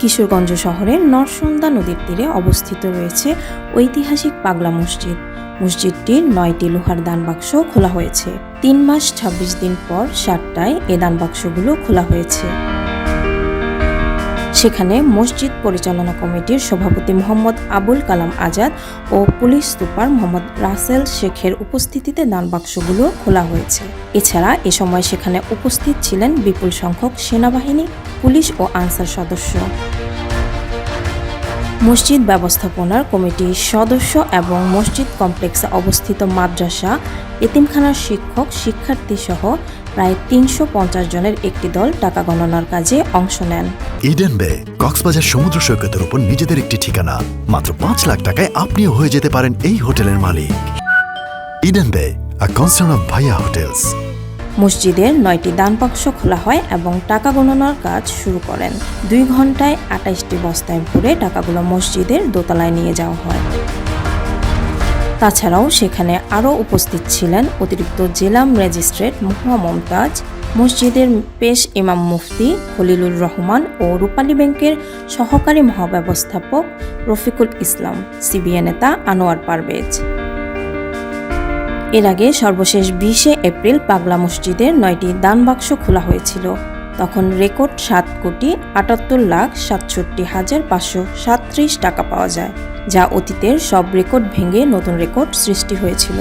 কিশোরগঞ্জ শহরের নরসন্দা নদীর তীরে অবস্থিত রয়েছে ঐতিহাসিক পাগলা মসজিদ। মসজিদটির নয়টি লোহার দানবাক্স খোলা হয়েছে। তিন মাস ২৬ দিন পর সাতটায় এ দানবাক্সগুলো খোলা হয়েছে। সেখানে মসজিদ পরিচালনা কমিটির সভাপতি মোহাম্মদ আবুল কালাম আজাদ ও পুলিশ সুপার মোহাম্মদ রাসেল শেখের উপস্থিতিতে দানবাক্সগুলো খোলা হয়েছে। এছাড়া এ সময় সেখানে উপস্থিত ছিলেন বিপুল সংখ্যক সেনাবাহিনী, পুলিশ ও আনসার সদস্য। মসজিদ ব্যবস্থাপনার কমিটির সদস্য এবং মসজিদ কমপ্লেক্সে অবস্থিত মাদ্রাসা, এতিমখানার শিক্ষক শিক্ষার্থী সহ প্রায় তিনশো পঞ্চাশ জনের একটি দল টাকা গণনার কাজে অংশ নেন। ইডেন বে কক্সবাজার সমুদ্র সৈকতের উপর নিজেদের একটি ঠিকানা। মাত্র পাঁচ লাখ টাকায় আপনিও হয়ে যেতে পারেন এই হোটেলের মালিক। Eden bay a concern of Bhaiya hotels মসজিদের নয়টি দানবাক্স খোলা হয় এবং টাকা গণনার কাজ শুরু করেন। দুই ঘন্টায় আটাইশটি বস্তায় ভরে টাকাগুলো মসজিদের দোতলায় নিয়ে যাওয়া হয়। তাছাড়াও সেখানে আরও উপস্থিত ছিলেন অতিরিক্ত জেলা ম্যাজিস্ট্রেট মুহুয়া মমতাজ মসজিদের পেশ ইমাম মুফতি খলিলুর রহমান ও রূপালী ব্যাংকের সহকারী মহাব্যবস্থাপক রফিকুল ইসলাম, সিবিএ নেতা আনোয়ার পারভেজ। এর আগে সর্বশেষ বিশে এপ্রিল পাগলা মসজিদের নয়টি দানবাক্স খোলা হয়েছিল। তখন রেকর্ড সাত কোটি আটাত্তর লাখ সাতষট্টি হাজার পাঁচশো সাতত্রিশ টাকা পাওয়া যায়, যা অতীতের সব রেকর্ড ভেঙে নতুন রেকর্ড সৃষ্টি হয়েছিল।